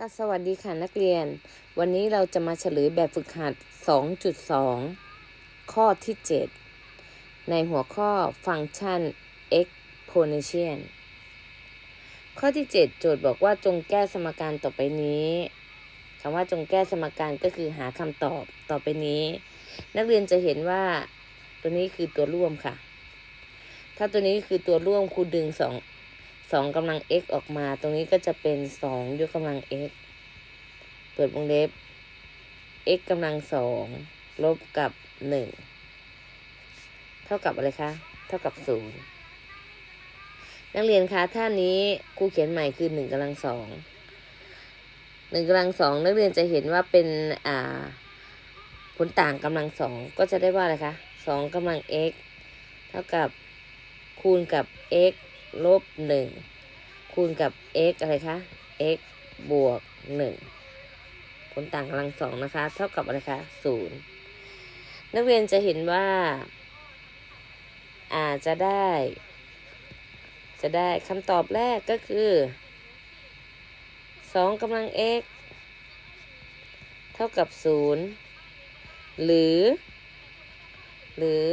ค่ะสวัสดีค่ะนักเรียน วันนี้เราจะมาเฉลยแบบฝึกหัด 2.2 ข้อที่ 7 ในหัวข้อฟังก์ชัน exponential ข้อที่ 7 โจทย์บอกว่าจงแก้สมการต่อไปนี้คำว่าจงแก้สมการก็คือหาคำตอบต่อไปนี้ นักเรียนจะเห็นว่าตัวนี้คือตัวร่วมค่ะ ถ้าตัวนี้คือตัวร่วมครูดึงส องสองกำลัง x ออกมา ตรงนี้ก็จะเป็นสองยกกำลัง x เปิดวงเล็บ x กำลังสองลบกับหนึ่งเท่ากับอะไรคะ เท่ากับศูนย์นักเรียนคะท่านี้ครูเขียนใหม่คือหนึ่งกำลังสองหนึ่งกำลังสองนักเรียนจะเห็นว่าเป็น อ่า ผลต่างกำลังสองก็จะได้ว่าอะไรคะสองกำลัง x เท่ากับคูณกับ x ลบหนึ่งคูณกับ x อะไรคะ x บวกหนึ่งผลต่างกำลังสองนะคะ เท่ากับอะไรคะศูนย์นักเรียนจะเห็นว่า อาจจะได้ จะได้คำตอบแรกก็คือสองกำลัง x เท่ากับศูนย์หรือ หรือ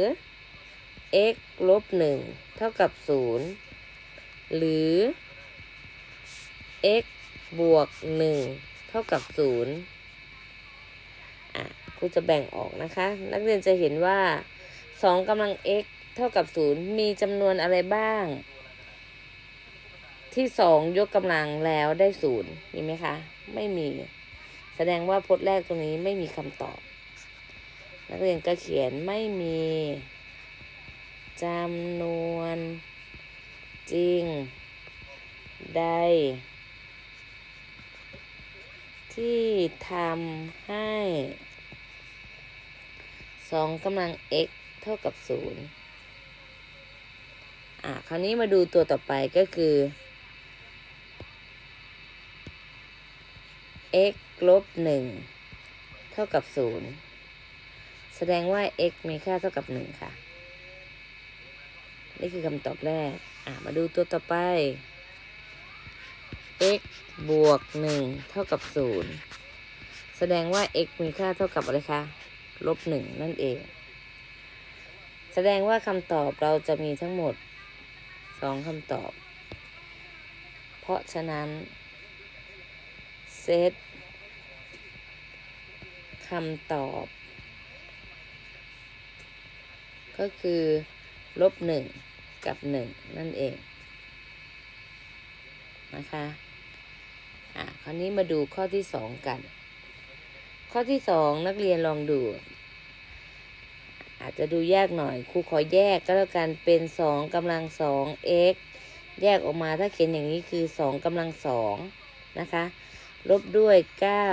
x ลบหนึ่งเท่ากับศูนย์ หรือ x บวกหนึ่งเท่ากับศูนย์อะครูจะแบ่งออกนะคะ นักเรียนจะเห็นว่าสองกำลัง x เท่ากับศูนย์มีจำนวนอะไรบ้าง ที่สองยกกำลังแล้วได้ศูนย์มีไหมคะ ไม่มี แสดงว่าพจน์แรกตรงนี้ไม่มีคำตอบ นักเรียนก็เขียนไม่มีจำนวน จริง ใด ที่ทำให้สองกำลัง x เท่ากับศูนย์อะ คราวนี้มาดูตัวต่อไปก็คือ x ลบหนึ่งเท่ากับศูนย์แสดงว่า x มีค่าเท่ากับหนึ่งค่ะ นี่คือคำตอบแรก มาดูตัวต่อไป x บวกหนึ่งเท่ากับศูนย์แสดงว่า x มีค่าเท่ากับอะไรคะ ลบหนึ่งนั่นเอง แสดงว่าคำตอบเราจะมีทั้งหมดสองคำตอบ เพราะฉะนั้นเซตคำตอบ ก็คือ ลบหนึ่ง กับหนึ่งนั่นเองนะคะอะคราวนี้มาดูข้อที่สองกัน ข้อที่สองนักเรียนลองดู อาจจะดูยากหน่อยครูขอแยกก็แล้วกันเป็นสองกำลังสอง x แยกออกมาถ้าเขียนอย่างนี้คือสองกำลังสองนะคะลบด้วยเก้า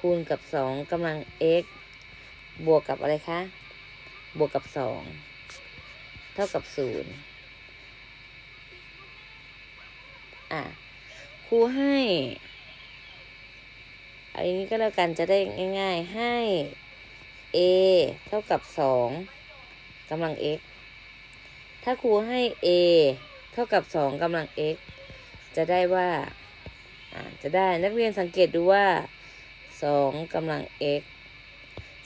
คูณกับสองกำลัง x บวกกับอะไรคะ บวกกับสอง เท่ากับศูนย์อะครูให้เอาอย่างนี้ก็แล้วกันจะได้ง่าย ๆ ให้ a เท่ากับสองกำลัง x ถ้าครูให้ a เท่ากับสองกำลัง x จะได้ว่าอ่าจะได้นักเรียนสังเกตดูว่าสองกำลัง x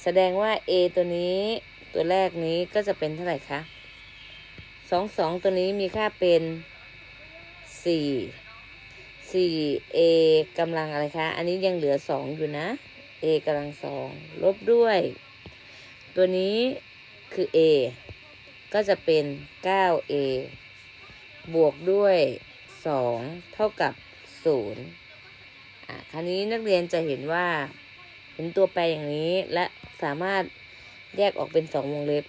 แสดงว่า a ตัวนี้ตัวแรกนี้ก็จะเป็นเท่าไหร่คะ สองสองตัวนี้มีค่าเป็นสี่สี่ a กำลังอะไรคะ อันนี้ยังเหลือสองอยู่นะ a กำลังสองลบด้วย ตัวนี้คือ a ก็จะเป็น 9a บวกด้วย2เท่ากับ0อะคราวนี้นักเรียนจะเห็นว่า เห็นตัวแปรอย่างนี้และสามารถแยกออกเป็น2วงเล็บ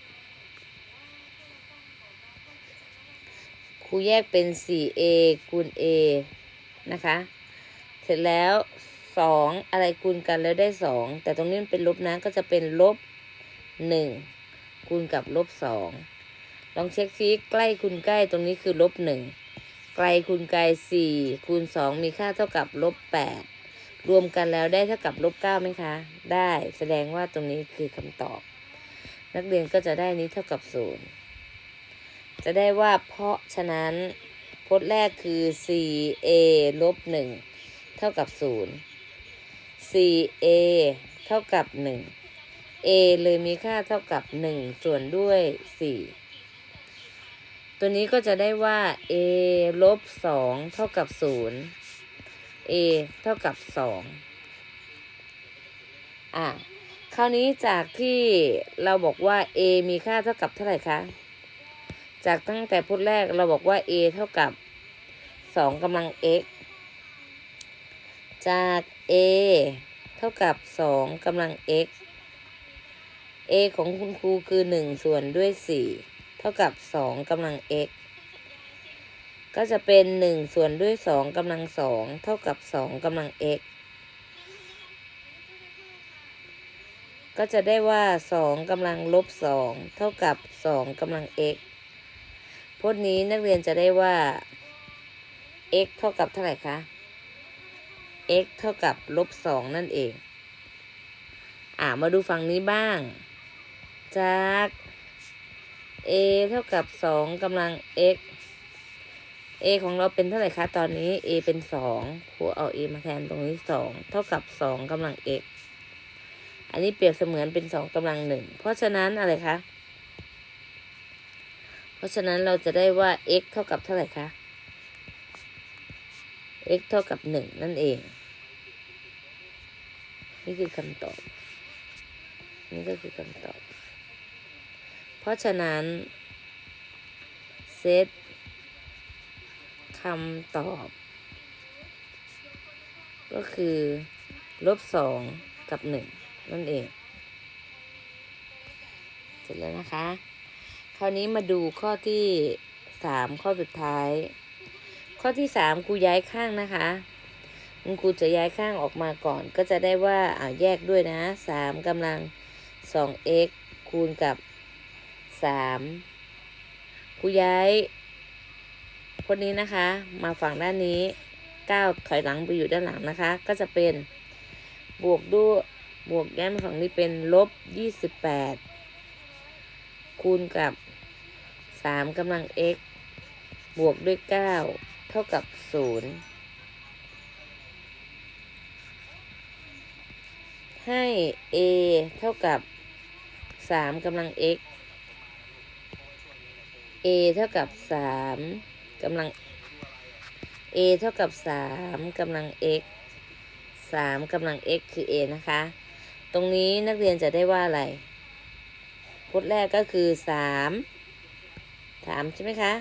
ครูแยกเป็น 4a คูณ a นะคะ เสร็จแล้วสองอะไรคูณกันแล้วได้สองแต่ตรงนี้มันเป็นลบนะก็จะเป็นลบหนึ่งคูณกับลบสองลองเช็คซิใกล้คูณใกล้ตรงนี้คือลบหนึ่งไกลคูณไกลสี่คูณสองมีค่าเท่ากับลบแปดรวมกันแล้วได้เท่ากับลบเก้าไหมคะ ได้แสดงว่าตรงนี้คือคำตอบ นักเรียนก็จะได้นี้เท่ากับศูนย์ จะได้ว่าเพราะฉะนั้นพจน์แรกคือ 4a ลบ1เท่ากับศูนย์ 4a เท่ากับ 1 a เลยมีค่าเท่ากับ 1 ส่วนด้วย 4 ตัวนี้ก็จะได้ว่า a ลบ2เท่ากับ 0 a เท่ากับ 2 อะ คราวนี้จากที่เราบอกว่า a มีค่าเท่ากับเท่าไหร่คะ จากตั้งแต่พุทแรกเราบอกว่า a เท่ากับ 2กำลัง x จาก a เท่ากับ 2กำลัง x a ของคุณครูคือ 1 ส่วนด้วย 4 เท่ากับ 2กำลัง x ก็จะเป็น 1 ส่วนด้วย 2กำลัง 2 เท่ากับ 2กำลัง x ก็จะได้ว่า 2กำลังลบ 2 เท่ากับ 2กำลัง x พจน์นี้นักเรียนจะได้ว่า x เท่ากับเท่าไหร่คะ x เท่ากับลบ2นั่นเอง อ่ามาดูฝั่งนี้บ้าง จาก a เท่ากับ2กำลัง x a ของเราเป็นเท่าไหร่คะ ตอนนี้ a เป็น2ครูเอา a มาแทนตรงนี้2เท่ากับ2กำลัง x อันนี้เปรียบเสมือนเป็น2กำลัง1เพราะฉะนั้นอะไรคะ เพราะฉะนั้นเราจะได้ว่า x เท่ากับเท่าไหร่คะ x เท่ากับ1นั่นเอง นี่คือคำตอบ นี่ก็คือคำตอบ เพราะฉะนั้นเซตคำตอบ ก็คือลบสองกับหนึ่งนั่นเอง เสร็จแล้วนะคะ คราวนี้มาดูข้อที่สามข้อสุดท้าย ข้อที่สามครูย้ายข้างนะคะคุณครูจะย้ายข้างออกมาก่อน ก็จะได้ว่าอ่าแยกด้วยนะสามกำลังสอง x คูณกับสามครูย้ายพจน์นี้นะคะ มาฝั่งด้านนี้เก้าถอยหลังไปอยู่ด้านหลังนะคะ ก็จะเป็นบวกด้วยบวกแย้มาฝั่งนี้เป็นลบยี่สิบแปดคูณกับ สามกำลัง x บวกด้วยเก้าเท่ากับศูนย์ให้ a เท่ากับสามกำลัง x a เท่ากับสามกำลัง a เท่ากับสามกำลัง x สามกำลัง x คือ a นะคะ ตรงนี้นักเรียนจะได้ว่าอะไรพจน์แรกก็คือสาม ถามใช่ไหมคะ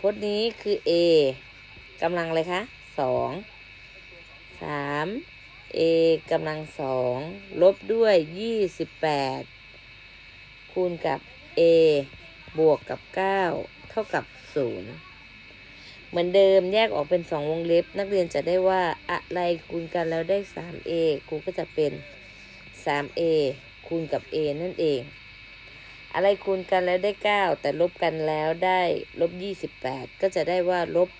พจน์นี้คือ a กำลังอะไรคะสองสาม a กำลังสองลบด้วยยี่สิบแปดคูณกับ a บวกกับเก้าเท่ากับศูนย์เหมือนเดิมแยกออกเป็นสองวงเล็บ นักเรียนจะได้ว่าอะไรคูณกันแล้วได้ 3a ครูก็จะเป็น 3a คูณกับ a นั่นเอง อะไรคูณกันแล้วได้ 9 แต่ลบกันแล้วได้ลบ 28 ก็จะได้ว่าลบ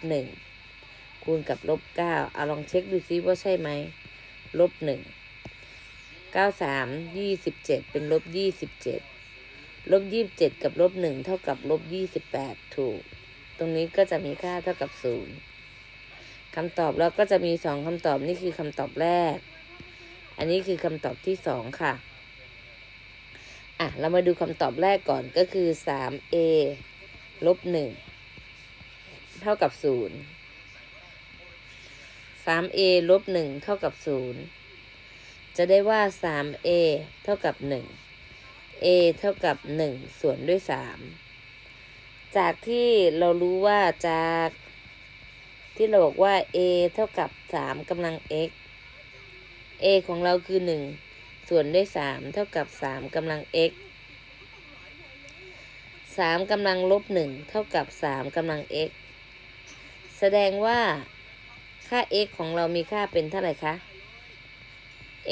1 คูณกับลบ 9 เอาลองเช็คดูซิว่าใช่ไหมลบ 1 9 3 27 เป็นลบ 27 ลบ 27 กับลบ 1 เท่ากับลบ 28 ถูก ตรงนี้ก็จะมีค่าเท่ากับ 0คำตอบแล้วก็จะมี 2คำตอบนี่คือคำตอบแรก อันนี้คือคำตอบที่ 2 ค่ะ อะ เรามาดูคำตอบแรกก่อนก็คือ 3a ลบ 1 เท่ากับ 0 3a ลบ 1 เท่ากับ 0 จะได้ว่า 3a เท่ากับ 1 a เท่ากับ 1 ส่วนด้วย 3 จากที่เรารู้ว่าจากที่เราบอกว่า a เท่ากับ 3กำลัง x a ของเราคือ 1 ส่วนด้วย 3 เท่ากับ 3กำลัง x 3กำลังลบ1เท่ากับ 3กำลัง x แสดงว่าค่า x ของเรามีค่าเป็นเท่าไหร่คะ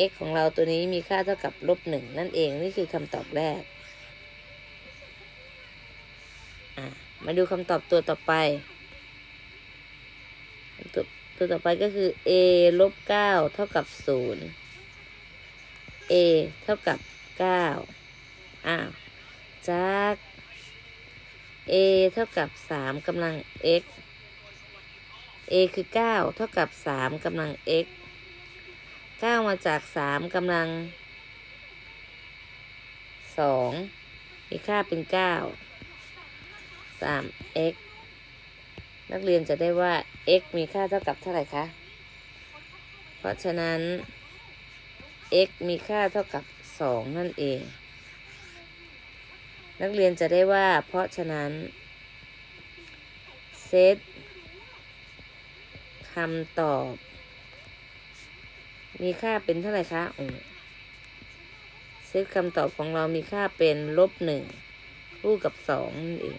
x ของเราตัวนี้มีค่าเท่ากับลบ1นั่นเองนี่คือคำตอบแรก มาดูคำตอบตัวต่อไป ตัวตัวต่อไปก็คือ a ลบ9เท่ากับ0 a เท่ากับ 9 อ้าว จาก a เท่ากับ 3กำลัง x a คือเก้าเท่ากับสามกำลัง x เก้ามาจากสามกำลังสองมีค่าเป็นเก้าสาม x นักเรียนจะได้ว่า x มีค่าเท่ากับเท่าไหร่คะ เพราะฉะนั้น x มีค่าเท่ากับสองนั่นเอง นักเรียนจะได้ว่า เพราะฉะนั้นเซตคำตอบ มีค่าเป็นเท่าไหร่คะอืมเซตคำตอบของเรามีค่าเป็นลบหนึ่งคู่กับสองนั่นเอง